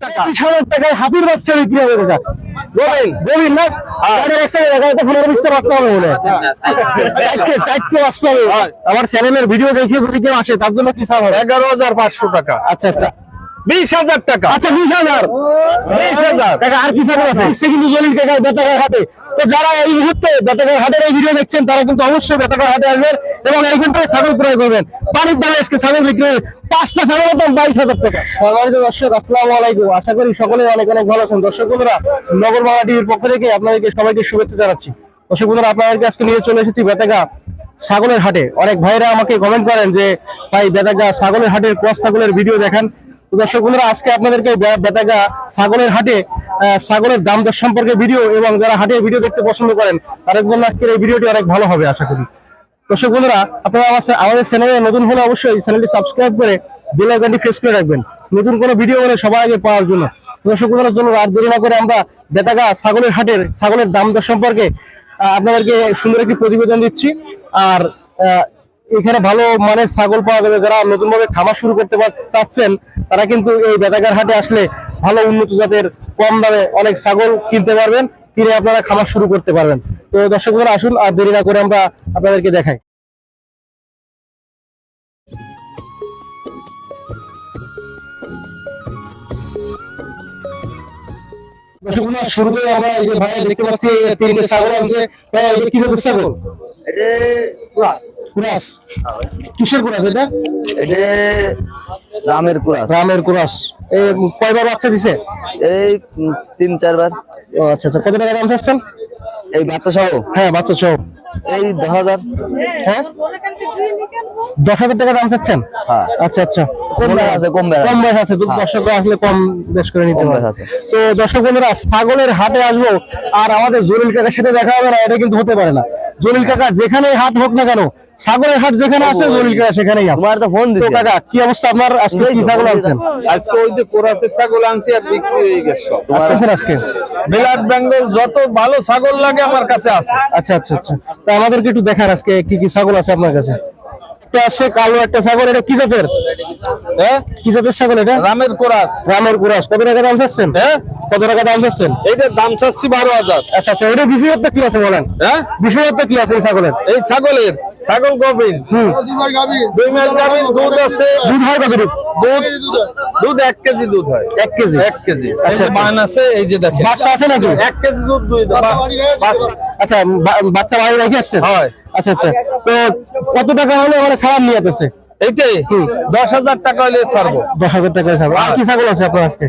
পঁচিশ হাজার টাকায় হাতির বাচ্চা বিক্রি হবে না? আমার চ্যানেলের ভিডিও দেখে যদি কেউ আসে তার জন্য কি এগারো হাজার পাঁচশো টাকা। আচ্ছা আচ্ছা। বিশ হাজার টাকা। আচ্ছা বিশ হাজার। বিশ হাজার। টাকা আর কি ছাড় আছে? কিন্তু জলিল কাকা বেতাকার হাটে তো যারা এই মুহূর্তে বেতাকার হাটের এই ভিডিও দেখছেন তারা কিন্তু অবশ্যই বেতাকার হাটে আসবেন এবং এইখান থেকে ছাগল ক্রয় করবেন। পানির দামে আজকে ছাগল বিক্রি পাঁচটা ছাগলের দাম বাইশ হাজার টাকা। সবাই দর্শক আসসালামু আলাইকুম। আশা করি সকলে অনেক অনেক ভালো আছেন। দর্শক বন্ধুরা নগর বাংলা টিভির পক্ষ থেকে আপনাদেরকে সবাইকে শুভেচ্ছা জানাচ্ছি। দর্শক বন্ধুরা আপনাদেরকে আজকে নিয়ে চলে এসেছি ছাগলের হাটে। অনেক ভাইরা আমাকে কমেন্ট করেন যে ভাই বেতাগা ছাগলের হাটের ক্রস ছাগলের ভিডিও দেখান। দর্শক বন্ধুরা, আজকে আপনাদেরকে বেতাগা ছাগলের হাটে ছাগলের দাম দর সম্পর্কে ভিডিও এবং যারা হাটে ভিডিও দেখতে পছন্দ করেন, তাদের জন্য আজকের এই ভিডিওটি অনেক ভালো হবে, আশা করি। দর্শক বন্ধুরা, আপনারা আমাদের চ্যানেলে নতুন হলে অবশ্যই চ্যানেলটি সাবস্ক্রাইব করে বেল আইকনটি প্রেস করে রাখবেন। নতুন কোনো ভিডিও হলে সবার আগে পাওয়ার জন্য। দর্শক বন্ধুরা জন্য আর দেরি না করে আমরা বেতাগা ছাগলের হাটের ছাগলের দাম দর সম্পর্কে আপনাদেরকে সুন্দর একটি প্রতিবেদন দিচ্ছি। আর এখানে ভালো মানের ছাগল পাওয়া যাবে। যারা নতুন ভাবে খামার শুরু করতে চাচ্ছেন, তারা কিন্তু এই বেতাগার হাটে আসলে ভালো উন্নত জাতের কম দামে অনেক ছাগল কিনতে পারবেন, কিনে আপনারা খামার শুরু করতে পারবেন। তো দর্শক আসুন আর দেরি না করে আমরা আপনাদেরকে দেখাই। শুরুতে আমরা এই যে ভাই দেখতে পাচ্ছি, তিনটে ছাগল আছে কি ছাগল? এটা কুরাস। কিসের কুরাস এটা? এটা রামের কুরাস। রামের কুরাস। এই কয়বার বাচ্চা দিছে? এই তিন চারবার। ও আচ্ছা আচ্ছা কত টাকা দাম চাচ্ছেন? এই বাচ্চা সহ? হ্যাঁ বাচ্চা সহ। এই দশ হাজার। হ্যাঁ? দশ হাজার টাকা দাম চাচ্ছেন? হ্যাঁ। আচ্ছা আচ্ছা। কম বেশ আছে কম বেশ কম বেশ আছে তো দর্শকরা আসলে কম বেশ করে নিতে পারে। তো দর্শক বন্ধুরা ছাগলের হাটে আসব আর আমাদের জলিল কাকার সাথে দেখা হবে না এটা কিন্তু হতে পারে না। জলিল কাকা যেখানে হাট হোক না কেন সাগরের হাট যেখানে আসে জলিল কাকা সেখানেই তোমার তো ফোন দিছে। কাকা কি অবস্থা আপনার? আজকে কি ছাগল আনছেন? আজকে ওই যে কোরাসের ছাগল আনছি আর বিক্রি হয়ে গেছে সব। আচ্ছা আজকে? বিলাট বেঙ্গল যত ভালো ছাগল লাগে আমার কাছে আছে। আচ্ছা আচ্ছা আচ্ছা। তো আমাদেরকে একটু দেখার আজকে কি কি ছাগল আছে আপনার কাছে। একটা আছে কালো একটা ছাগল এটা কি জাতের? হ্যাঁ? কি জাতের ছাগল এটা? রামের কোরাস। রামের কুরাস। কত টাকা দাম চাচ্ছেন? হ্যাঁ? কত টাকা দাম চাচ্ছেন? এইটার দাম চাচ্ছি বারো হাজার। আচ্ছা আচ্ছা এটা বিশেষত্ব কি আছে বলেন? হ্যাঁ? বিশেষত্ব কি আছে এই ছাগলের? এই ছাগলের ছাগল হুম। দুই মাস দুধ আছে। দুধ হয় দুধ দুধ এক কেজি দুধ হয়। এক কেজি? এক কেজি। আচ্ছা, আচ্ছা। মান আছে এই যে দেখেন। বাচ্চা আছে নাকি? এক কেজি দুধ দুই আচ্ছা বাচ্চা রেখে আসছেন? হয়। আচ্ছা আচ্ছা। তো কত টাকা হলে? মানে ছাড়ার নিয়ে আছে এইটাই দশ হাজার টাকা হলে ছাড়বো। দশ হাজার টাকা ছাড়বো। আর কি ছাগল আছে আপনার আজকে?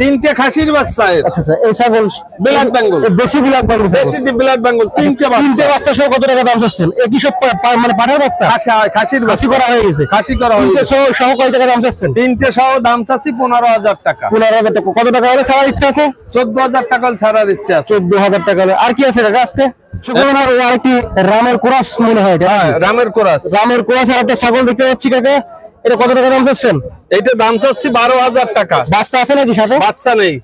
তিনটে খাসির বাচ্চা আচ্ছা আচ্ছা। এই ছাগল বিলাত বেঙ্গল। বেশি বিলাত বেঙ্গল। বেশি বিলাট বেঙ্গল। তিনটে তিনটে বাচ্চা। বাচ্চা সহ কত টাকা দাম চাচ্ছেন? এ কি সব মানে পাঠার বাচ্চা? খাসি খাসির বাচ্চা। করা হয়ে গেছে। খাসি করা হয়ে তিনটে গেছে। সহ সহ কয় টাকা দাম চাচ্ছেন? তিনটে সহ দাম চাচ্ছি পনেরো হাজার টাকা। পনেরো হাজার টাকা। কত টাকা হলে ছাড়ার ইচ্ছা আছে? চোদ্দ হাজার টাকা হলে ছাড়ার ইচ্ছে আছে। চোদ্দ হাজার টাকা হলে। আর কি আছে কাকা আজকে? শুক্রবার আরেকটি রামের কোরাস মনে হয় এটা হ্যাঁ, রামের কোরাস। রামের কোরাস আর একটা ছাগল দেখতে পাচ্ছি কাকা। এটা কত টাকা দাম চাচ্ছেন? এইটা দাম চাচ্ছি বারো হাজার টাকা। বাচ্চা আছে নাকি সাথে? বাচ্চা নেই।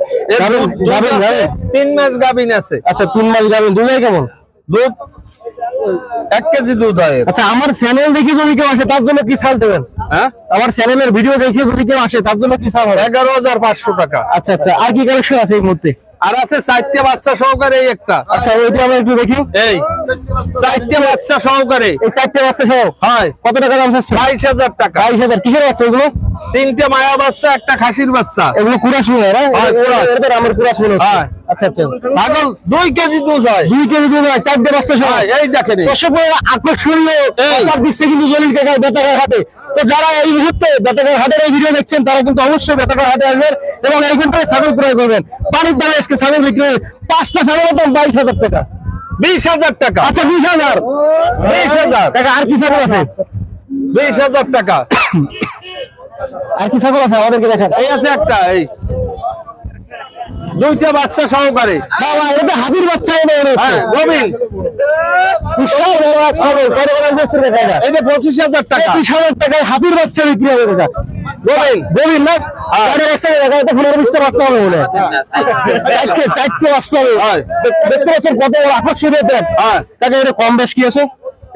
তিন মাস গাভিন আছে। আচ্ছা তিন মাস দুধ কেমন? দুধ এক কেজি দুধ হয়। আচ্ছা আমার চ্যানেল দেখে যদি কেউ আসে তার জন্য কি ছাড় দেবেন? হ্যাঁ? আমার চ্যানেলের ভিডিও দেখে যদি কেউ আসে তার জন্য কি ছাড় হবে? এগারো হাজার পাঁচশো টাকা। আচ্ছা আচ্ছা আর কি কালেকশন আছে এই মুহূর্তে? আর আছে সাহিত্য বাচ্চা সহকারে এই একটা। আচ্ছা ওইটা আমরা একটু দেখি। এই। চারটে বাচ্চা সহকারে। এই চারটে বাচ্চা সহ? হয়। কত টাকা দাম টাকা। বাইশ হাজার। কিসের বাচ্চা এগুলো? তিনটে মায়া বাচ্চা একটা খাসির বাচ্চা। এগুলো কুরাস মনে হয় এটা তো রামের মনে হ্যাঁ। আচ্ছা আচ্ছা। ছাগল দুই কেজি দুধ হয়। দুই কেজি দুধ হয় চারটে বাচ্চা সহ? এই দেখেন দর্শক আকর্ষণীয় এই। দিচ্ছে কিন্তু জলিল কাকার বেতাগার হাটে তো যারা এই মুহূর্তে বেতাগার হাটের এই ভিডিও দেখছেন তারা কিন্তু অবশ্যই বেতাগার হাটে আসবেন এবং এইখান থেকে ছাগল ক্রয় করবেন। পানির দামে আজকে ছাগল বিক্রি। পাঁচটা ছাগলের দাম বাইশ হাজার টাকা। বিশ হাজার টাকা। আচ্ছা বিশ হাজার। বিশ হাজার। টাকা আর কি ছাগল আছে? বিশ হাজার টাকা। আর কি ছাগল আছে? আমাদেরকে দেখান। এই আছে একটা এই। দুইটা বাচ্চা সহকারে। বাবা এটা হাতির বাচ্চা এনে মনে হচ্ছে হ্যাঁ গোবিন বিশাল বড় এক ছাগল। টাকা। পঁচিশ হাজার টাকায় হাতির বাচ্চা বিক্রি হবে এটা। গোবিন গোবিন না? কম বেশ কি আছে?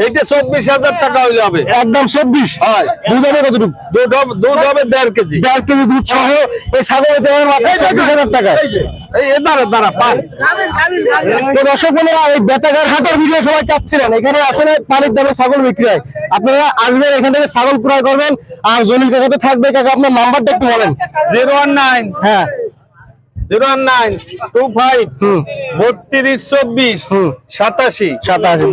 এইটা চব্বিশ হাজার টাকা হইলে হবে। একদম চব্বিশ? হয়। দুধ হবে কতটুকু? দুধ হবে- দুধ হবে দেড় কেজি। দেড় কেজি দুধ সহ এই ছাগল হতে চব্বিশ হাজার টাকা। এই দাঁড়া দাঁড়া পান। তো দর্শক বন্ধুরা এই বেতাঘাট হাটের ভিডিও সবাই চাচ্ছিলেন। এখানে আসলে পানির দামে ছাগল বিক্রি হয়। আপনারা আসবেন এখান থেকে ছাগল ক্রয় করবেন। আর জলিল কাকা তো থাকবে কাকা আপনার নাম্বারটা একটু বলেন। Zero one nine. হ্যাঁ। Zero one nine two five হুম। বত্রিশ চব্বিশ হুম। সাতাশি। সাতাশি।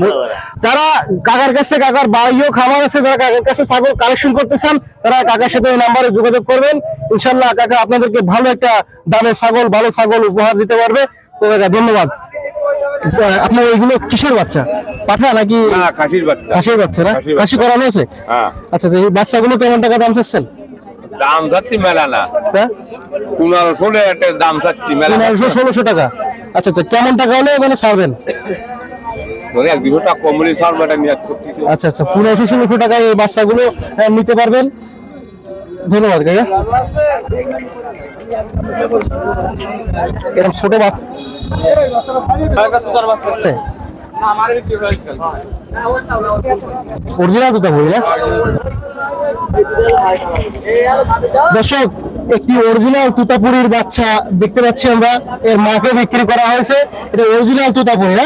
যারা কাকার কাছে কাকার বাড়িও খাবার আছে যারা কাকার কাছে ছাগল কালেকশন করতে চান তারা কাকার সাথে এই নাম্বারে যোগাযোগ করবেন। ইনশাল্লাহ কাকা আপনাদেরকে ভালো একটা দামে ছাগল ভালো ছাগল উপহার দিতে পারবে। তো কাকা ধন্যবাদ। আপনার এইগুলো কিসের বাচ্চা? পাঠা নাকি খাসির বাচ্চা। খাসির বাচ্চা না? খাসি করানো আছে? হ্যাঁ। আচ্ছা এই বাচ্চাগুলো কেমন টাকা দাম চাচ্ছেন? দাম চাচ্ছি মেলা না? পনেরো ষোলো একটা দাম চাচ্ছি মেলা পনেরোশো ষোলোশো টাকা। আচ্ছা আচ্ছা কেমন টাকা হলে মানে ছাড়বেন আচ্ছা আচ্ছা পনেরোশো ষোলোশো টাকায় এই বাচ্চাগুলো নিতে পারবেন। ধন্যবাদ কাকা এরকম ছোট অরিজিনাল দুটা বলি দর্শক, একটি অরিজিনাল তুতাপুরির বাচ্চা দেখতে পাচ্ছি আমরা। এর মাকে বিক্রি করা হয়েছে। এটা অরিজিনাল তুতাপুরি, না?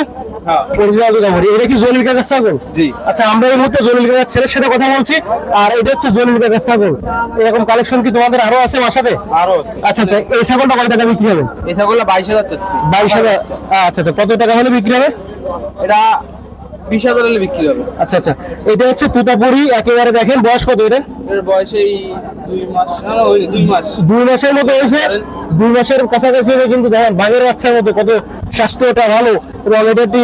অরিজিনাল তুতাপুরি এটা কি জলিল কাকার ছাগল? জি। আচ্ছা আমরা এই মুহূর্তে জলিল কাকার ছেলের সাথে কথা বলছি আর এটা হচ্ছে জলিল কাকার ছাগল। এরকম কালেকশন কি তোমাদের আরও আছে বাসাতে? আরও আছে। আচ্ছা আচ্ছা এই ছাগলটা কত টাকা বিক্রি হবে? এই ছাগলটা বাইশ হাজার চাচ্ছি। বাইশ হাজার। আচ্ছা আচ্ছা কত টাকা হলে বিক্রি হবে? এটা বিশ হাজার হলে বিক্রি হবে। আচ্ছা আচ্ছা। এটা হচ্ছে তুতাপুরি একেবারে দেখেন বয়স কত এটা এর বয়স এই দুই মাস দুই মাস। দুই মাসের মতো হয়েছে? দুই মাসের কাছাকাছি হয়ে কিন্তু দেখেন বাঘের বাচ্চার মতো কত স্বাস্থ্যটা ভালো। এবং এটা একটি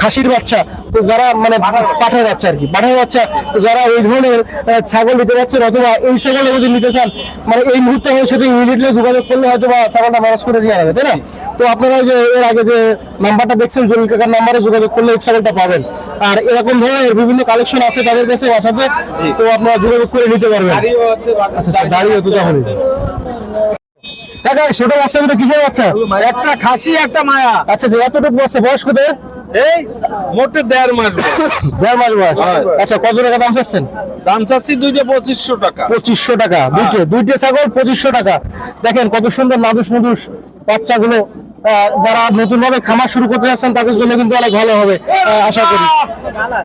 খাসির বাচ্চা। তো যারা মানে পাঠার বাচ্চা আর কি পাঠার বাচ্চা যারা ওই ধরনের ছাগল নিতে পারছেন অথবা এই ছাগল যদি নিতে চান মানে এই মুহূর্তে আমার সাথে ইমিডিয়েটলি যোগাযোগ করলে হয়তো বা ছাগলটা ম্যানেজ করে দেওয়া যাবে তাই না? তো আপনারা যে এর আগে যে নাম্বারটা দেখছেন জলিল কাকার নাম্বারে যোগাযোগ করলে এই ছাগলটা পাবেন। আর এরকম ধরনের বিভিন্ন কালেকশন আছে তাদের কাছে বাসাতে তো আপনারা যোগাযোগ করে নিতে পারবেন। আচ্ছা আচ্ছা দাঁড়িয়ে তো তাহলে। কাকা ছোট বাচ্চা দুটো কিসের বাচ্চা? একটা খাসি একটা মায়া। আচ্ছা আচ্ছা এতটুকু বাচ্চা বয়স কত এই মোটে দেড় মাস দেড় মাস বয়স। আচ্ছা কত টাকা দাম চাচ্ছেন? দাম চাচ্ছি দুইটা পঁচিশশো টাকা। পঁচিশশো টাকা দুইটে দুইটে ছাগল পঁচিশশো টাকা। দেখেন কত সুন্দর নাদুস নুদুস বাচ্চাগুলো। যারা নতুন ভাবে খামার শুরু করতে যাচ্ছেন, তাদের জন্য কিন্তু অনেক ভালো হবে আশা করি।